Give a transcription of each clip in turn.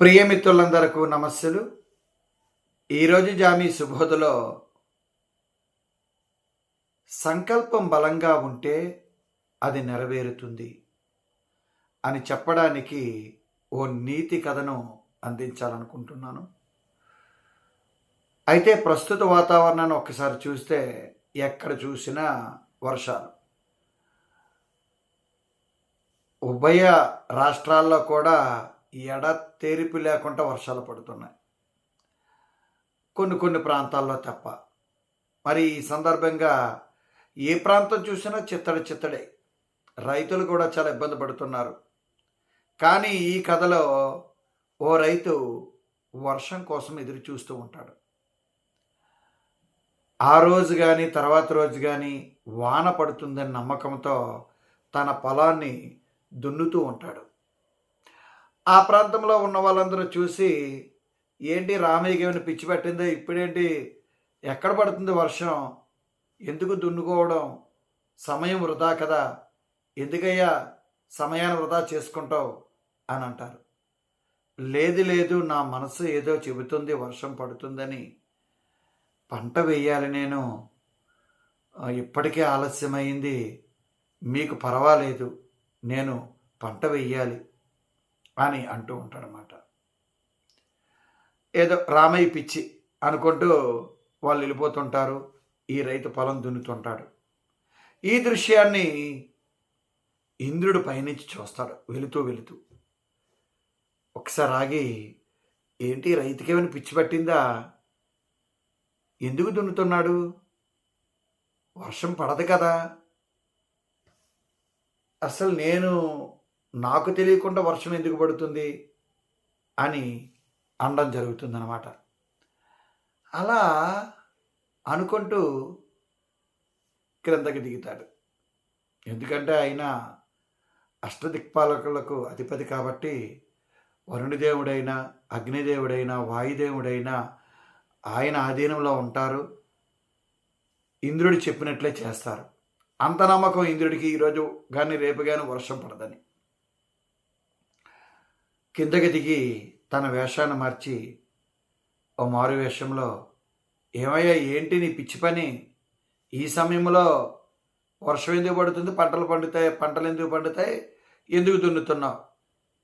ప్రియమిత్రులందరకు నమస్సులు. ఈరోజు జామీ సుబోధలో సంకల్పం బలంగా ఉంటే అది నెరవేరుతుంది అని చెప్పడానికి ఓ నీతి కథను అందించాలనుకుంటున్నాను. అయితే ప్రస్తుత వాతావరణాన్ని ఒక్కసారి చూస్తే ఎక్కడ చూసినా వర్షాలు. ఉభయ రాష్ట్రాల్లో కూడా ఎడతెరిపి లేకుండా వర్షాలు పడుతున్నాయి. కొన్ని కొన్ని ప్రాంతాల్లో తప్ప. మరి ఈ సందర్భంగా ఏ ప్రాంతం చూసినా చిత్తడి చిత్తడే. రైతులు కూడా చాలా ఇబ్బంది పడుతున్నారు. కానీ ఈ కథలో ఓ రైతు వర్షం కోసం ఎదురు చూస్తూ ఉంటాడు. ఆ రోజు కానీ తర్వాత రోజు కానీ వాన పడుతుందని నమ్మకంతో తన పొలాన్ని దున్నుతూ ఉంటాడు. ఆ ప్రాంతంలో ఉన్న వాళ్ళందరూ చూసి ఏంటి రామయ్యకి ఏమైనా పిచ్చి పెట్టిందో? ఇప్పుడేంటి? ఎక్కడ పడుతుంది వర్షం? ఎందుకు దున్నుకోవడం? సమయం వృధా కదా. ఎందుకయ్యా సమయాన్ని వృధా చేసుకుంటావు? అని అంటారు. లేదు లేదు నా మనసు ఏదో చెబుతుంది వర్షం పడుతుందని. పంట వేయాలి నేను. ఇప్పటికే ఆలస్యమైంది. మీకు పర్వాలేదు. నేను పంట వెయ్యాలి అని అంటూ ఉంటాడనమాట ఏదో రామయ్య పిచ్చి అనుకుంటూ వాళ్ళు వెళ్ళిపోతుంటారు ఈ రైతు పొలం దున్నుతుంటాడు. ఈ దృశ్యాన్ని ఇంద్రుడు పైనుంచి చూస్తాడు వెళుతూ వెళుతూ. ఒకసారి ఆగి ఏంటి రైతుకేమైనా పిచ్చి పట్టిందా? ఎందుకు దున్నుతున్నాడు? వర్షం పడదు కదా. అసలు నేను నాకు తెలియకుండా వర్షం ఎందుకు పడుతుంది అని అనడం జరుగుతుందన్నమాట. అలా అనుకుంటూ క్రిందకి దిగుతాడు. ఎందుకంటే ఆయన అష్టదిక్పాలకులకు అధిపతి కాబట్టి వరుణదేవుడైనా అగ్నిదేవుడైనా వాయుదేవుడైనా ఆయన ఆధీనంలో ఉంటారు. ఇంద్రుడు చెప్పినట్లే చేస్తారు. అంత నమ్మకం ఇంద్రుడికి ఈరోజు కానీ రేపు కానీ వర్షం పడదని. కిందకి దిగి తన వేషాన్ని మార్చి ఓ మారు వేషంలో ఏమయ్యా ఏంటి నీ పిచ్చి పని? ఈ సమయంలో వర్షం ఎందుకు పడుతుంది? పంటలు పండుతాయి పంటలు ఎందుకు పండుతాయి? ఎందుకు దున్నుతున్నావు?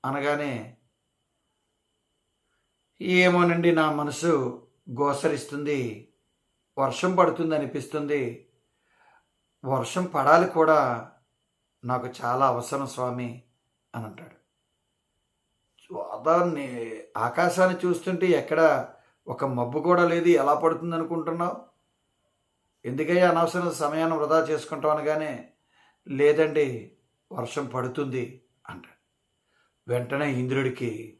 అనగానే ఏమోనండి నా మనసు గోసరిస్తుంది వర్షం పడుతుంది అనిపిస్తుంది. వర్షం పడాలి కూడా నాకు చాలా అవసరం స్వామి అని అంటాడు. దాన్ని ఆకాశాన్ని చూస్తుంటే ఎక్కడ ఒక మబ్బు కూడా లేదు ఎలా పడుతుంది అనుకుంటున్నావు? ఎందుకయ్యా అనవసరం సమయాన్ని వృధా చేసుకుంటాం అనగానే లేదండి వర్షం పడుతుంది అంటాడు. వెంటనే ఇంద్రుడికి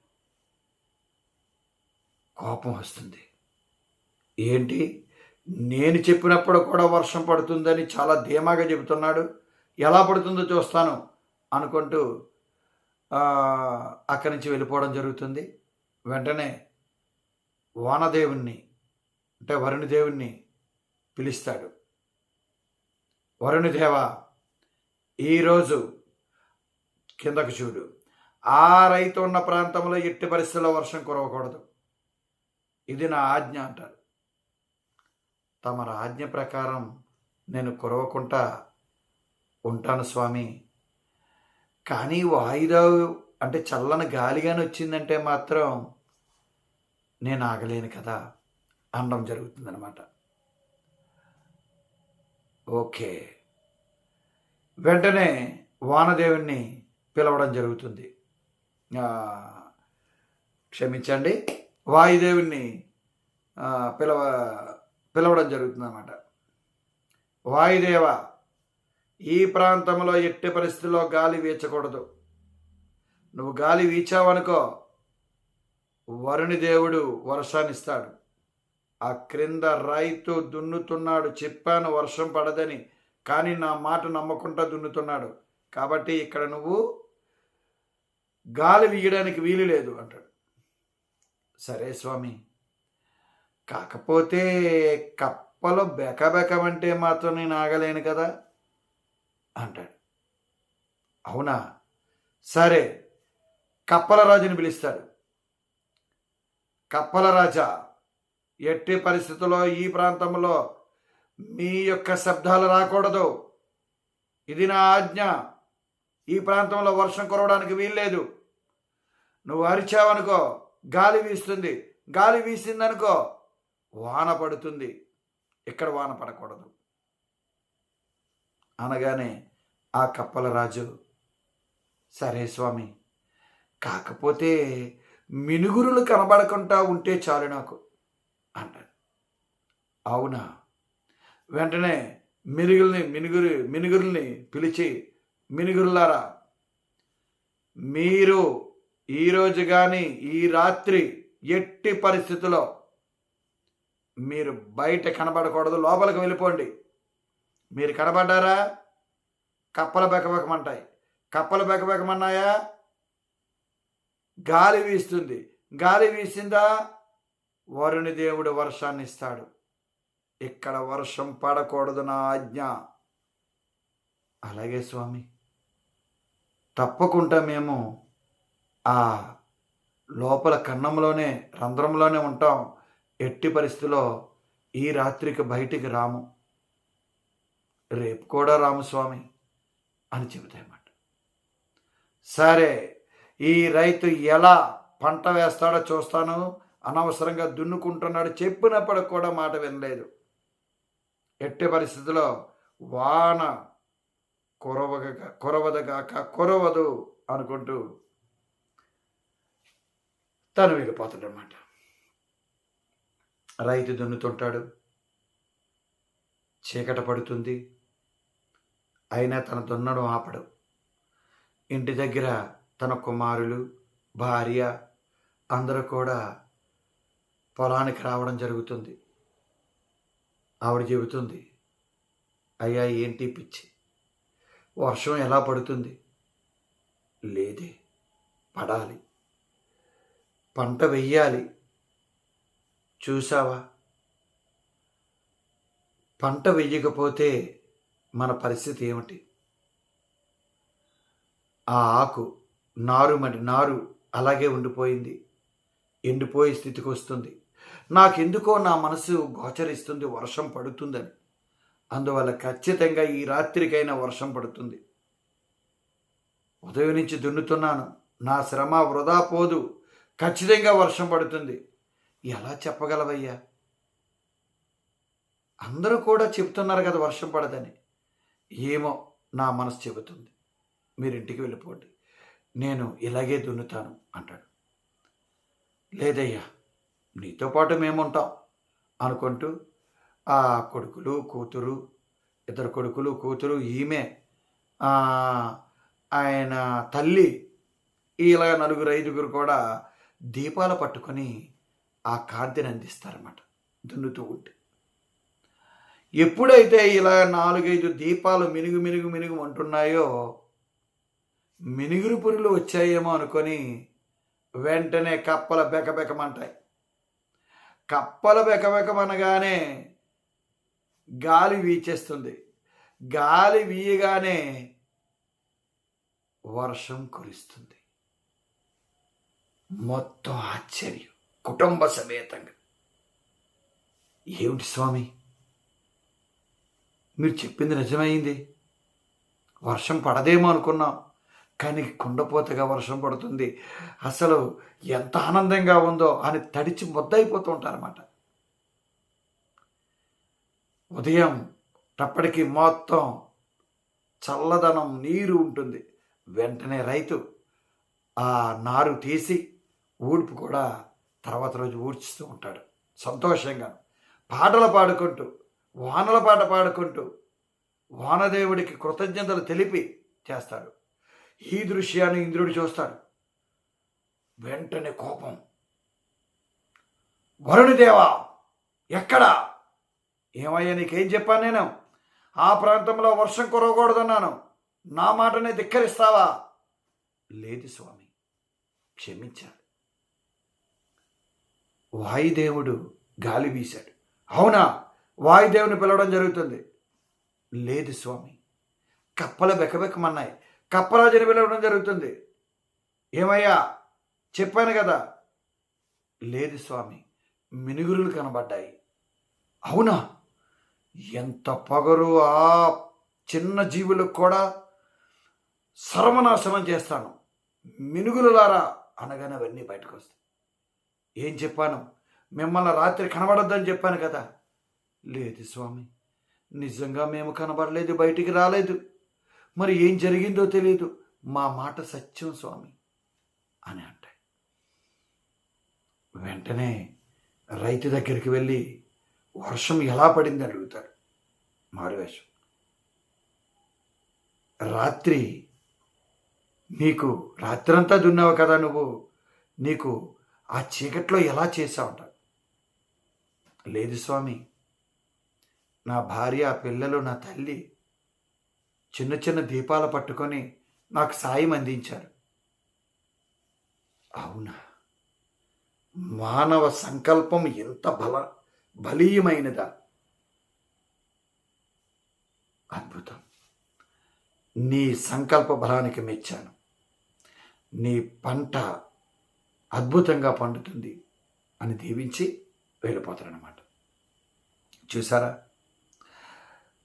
కోపం వస్తుంది. ఏంటి? నేను చెప్పినప్పుడు కూడా వర్షం పడుతుందని చాలా ధీమాగా చెబుతున్నాడు. ఎలా పడుతుందో చూస్తాను అనుకుంటూ అక్కడి నుంచి వెళ్ళిపోవడం జరుగుతుంది. వెంటనే వానదేవుణ్ణి అంటే వరుణదేవుణ్ణి పిలుస్తాడు. వరుణదేవ ఈరోజు కిందకు చూడు. ఆ రైతు ఉన్న ప్రాంతంలో ఎట్టి పరిస్థితుల్లో వర్షం కురవకూడదు. ఇది నా ఆజ్ఞ అంటారు తమర ఆజ్ఞ ప్రకారం నేను కురవకుండా ఉంటాను స్వామి. కానీ వాయిదా అంటే చల్లని గాలిగాని వచ్చిందంటే మాత్రం నేను ఆగలేను కదా అనడం జరుగుతుందనమాట ఓకే. వెంటనే వానదేవుణ్ణి పిలవడం జరుగుతుంది. క్షమించండి. వాయుదేవుణ్ణి పిలవ పిలవడం జరుగుతుంది అన్నమాట వాయుదేవ ఈ ప్రాంతంలో ఎట్టి పరిస్థితుల్లో గాలి వీచకూడదు. నువ్వు గాలి వీచావనుకో వరుణి దేవుడు వర్షాన్నిస్తాడు. ఆ క్రింద రైతు దున్నుతున్నాడు. చెప్పాను వర్షం పడదని కానీ నా మాట నమ్మకుండా దున్నుతున్నాడు. కాబట్టి ఇక్కడ నువ్వు గాలి వీయడానికి వీలు లేదు అంటాడు. సరే స్వామి. కాకపోతే కప్పలో బెకబెకమంటే మాత్రం నేను ఆగలేను కదా. అంటాడు. అవునా? సరే కప్పల రాజుని పిలుస్తాడు. కప్పల రాజా ఎట్టి పరిస్థితుల్లో ఈ ప్రాంతంలో మీ యొక్క శబ్దాలు రాకూడదు. ఇది నా ఆజ్ఞ. ఈ ప్రాంతంలో వర్షం కురవడానికి వీల్లేదు. నువ్వు అరిచావనుకో గాలి వీస్తుంది. గాలి వీసిందనుకో వాన పడుతుంది. ఇక్కడ వాన పడకూడదు. అనగానే ఆ కప్పల రాజు సరే స్వామి కాకపోతే మినుగురులు కనబడకుండా ఉంటే చాలు నాకు అంటాడు. అవునా? వెంటనే మినుగుల్ని మినుగురు మినుగురుల్ని పిలిచి మినుగురులారా మీరు ఈరోజు కానీ ఈ రాత్రి ఎట్టి పరిస్థితుల్లో మీరు బయట కనబడకూడదు లోపలికి వెళ్ళిపోండి. మీరు కనబడ్డారా? కప్పలు బెకబెకమంటాయి. కప్పలు బెకబెకమన్నాయా? గాలి వీస్తుంది. గాలి వీసిందా? వరుణి దేవుడు వర్షాన్ని ఇస్తాడు. ఇక్కడ వర్షం పడకూడదు నా ఆజ్ఞ. అలాగే స్వామి. తప్పకుండా మేము ఆ లోపల కన్నంలోనే రంధ్రంలోనే ఉంటాం. ఎట్టి పరిస్థితిలో ఈ రాత్రికి బయటికి రాము. రేపు కూడా రామస్వామి అని చెబుతాయన్నమాట సరే ఈ రైతు ఎలా పంట వేస్తాడో చూస్తాను. అనవసరంగా దున్నుకుంటున్నాడు. చెప్పినప్పుడు కూడా మాట వినలేదు. ఎట్టి పరిస్థితిలో వాన కురవగ కురవదగాక కురవదు అనుకుంటూ తను వెళ్ళిపోతాడనమాట రైతు దున్నుతుంటాడు. చీకట పడుతుంది. అయినా తన దున్నడం ఆపడు. ఇంటి దగ్గర తన కుమారులు భార్య అందరూ కూడా పొలానికి రావడం జరుగుతుంది. ఆవిడ చెబుతుంది అయ్యా ఏంటి పిచ్చి? వర్షం ఎలా పడుతుంది? లేదే పడాలి. పంట వెయ్యాలి. చూసావా పంట వెయ్యకపోతే మన పరిస్థితి ఏమిటి? ఆ ఆకు నారు మరి నారు అలాగే ఉండిపోయింది. ఎండిపోయే స్థితికి వస్తుంది. నాకెందుకో నా మనసు గోచరిస్తుంది వర్షం పడుతుందని. అందువల్ల ఖచ్చితంగా ఈ రాత్రికైనా వర్షం పడుతుంది. ఉదయం నుంచి దున్నుతున్నాను. నా శ్రమ వృధా పోదు. ఖచ్చితంగా వర్షం పడుతుంది. ఎలా చెప్పగలవయ్యా? అందరూ కూడా చెప్తున్నారు కదా వర్షం పడదని. ఏమో నా మనసు చెబుతుంది. మీరు ఇంటికి వెళ్ళిపోండి. నేను ఇలాగే దున్నుతాను అంటాడు. లేదయ్యా నీతో పాటు మేముంటాం అనుకుంటూ ఆ కొడుకులు కూతురు ఇద్దరు కొడుకులు కూతురు ఈమె ఆయన తల్లి ఇలా నలుగురు ఐదుగురు కూడా దీపాలు పట్టుకొని ఆ కాంతిని అందిస్తారన్నమాట. దున్నుతూ ఉంటే. ఎప్పుడైతే ఇలా నాలుగైదు దీపాలు మినుగు మినుగు మినుగు అంటున్నాయో మినుగురు పురులు వచ్చాయేమో అనుకొని వెంటనే కప్పల బెకబెకమంటాయి. కప్పల బెకబెకమనగానే గాలి వీచేస్తుంది. గాలి వీయగానే వర్షం కురుస్తుంది. మొత్తం ఆశ్చర్యం. కుటుంబ సమేతంగా. ఏమిటి స్వామి? మీరు చెప్పింది నిజమైంది. వర్షం పడదేమో అనుకున్నాం. కానీ కుండపోతగా వర్షం పడుతుంది. అసలు ఎంత ఆనందంగా ఉందో అని తడిచి ముద్దయిపోతూ ఉంటారన్నమాట. ఉదయం టప్పటికి మొత్తం చల్లదనం నీరు ఉంటుంది. వెంటనే రైతు ఆ నారు తీసి ఊడ్పు కూడా తర్వాత రోజు ఊడ్చుతూ ఉంటాడు. సంతోషంగా పాటలు పాడుకుంటూ వానల పాట పాడుకుంటూ వానదేవుడికి కృతజ్ఞతలు తెలిపి చేస్తాడు. ఈ దృశ్యాన్ని ఇంద్రుడు చూస్తాడు. వెంటనే కోపం. వరుణదేవా ఎక్కడా? ఏమయ్యా నీకేం చెప్పాను నేను? ఆ ప్రాంతంలో వర్షం కురవకూడదన్నాను. నా మాటనే ధిక్కరిస్తావా? లేదు స్వామి క్షమించాడు. వాయుదేవుడు గాలి వీశాడు. అవునా? వాయుదేవుని పిలవడం జరుగుతుంది. లేదు స్వామి కప్పలు బెకబెక్కమన్నాయి కప్పరాజుని పిలవడం జరుగుతుంది. ఏమయ్యా చెప్పాను కదా. లేదు స్వామి మినుగురులు కనబడ్డాయి. అవునా? ఎంత పొగరు ఆ చిన్న జీవులకు కూడా సర్వనాశనం చేస్తాను. మినుగులులారా అనగానే అవన్నీ బయటకు వస్తాయి ఏం చెప్పాను? మిమ్మల్ని రాత్రి కనబడొద్దని చెప్పాను కదా. లేదు స్వామి నిజంగా మేము కనబడలేదు బయటికి రాలేదు. మరి ఏం జరిగిందో తెలియదు మా మాట సత్యం స్వామి అని అంటాయి. వెంటనే రైతు దగ్గరికి వెళ్ళి వర్షం ఎలా పడింది? అడుగుతారు మారువేషం. రాత్రి నీకు రాత్రంతా దున్నావు కదా నువ్వు? నీకు ఆ చీకట్లో ఎలా చేసావుంట లేదు స్వామి నా భార్య పిల్లలు నా తల్లి చిన్న చిన్న దీపాలు పట్టుకొని నాకు సాయం అందించారు. అవునా? మానవ సంకల్పం ఎంత బల బలీయమైనదా? అద్భుతం. నీ సంకల్ప బలానికి మెచ్చాను. నీ పంట అద్భుతంగా పండుతుంది అని దీవించి వెళ్ళిపోతారనమాట చూసారా?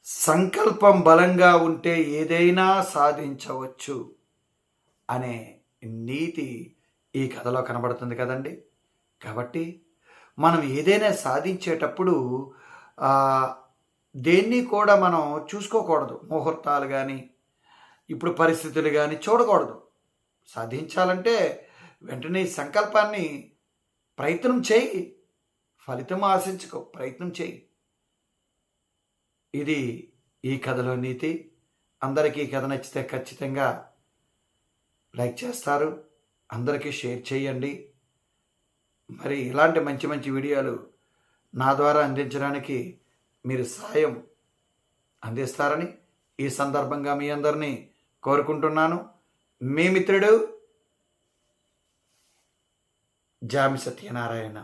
సంకల్పం బలంగా ఉంటే ఏదైనా సాధించవచ్చు అనే నీతి ఈ కథలో కనబడుతుంది కదండి. కాబట్టి మనం ఏదైనా సాధించేటప్పుడు దేన్ని కూడా మనం చూసుకోకూడదు. ముహూర్తాలు కానీ ఇప్పుడు పరిస్థితులు కానీ చూడకూడదు. సాధించాలంటే వెంటనే సంకల్పాన్ని ప్రయత్నం చేయి. ఫలితం ఆశించుకో ప్రయత్నం చేయి. ఇది ఈ కథలో నీతి. అందరికీ ఈ కథ నచ్చితే ఖచ్చితంగా లైక్ చేస్తారు. అందరికీ షేర్ చేయండి. మరి ఇలాంటి మంచి మంచి వీడియోలు నా ద్వారా అందించడానికి మీరు సాయం అందిస్తారని ఈ సందర్భంగా మీ అందరినీ కోరుకుంటున్నాను. మీ మిత్రుడు జామి సత్యనారాయణ.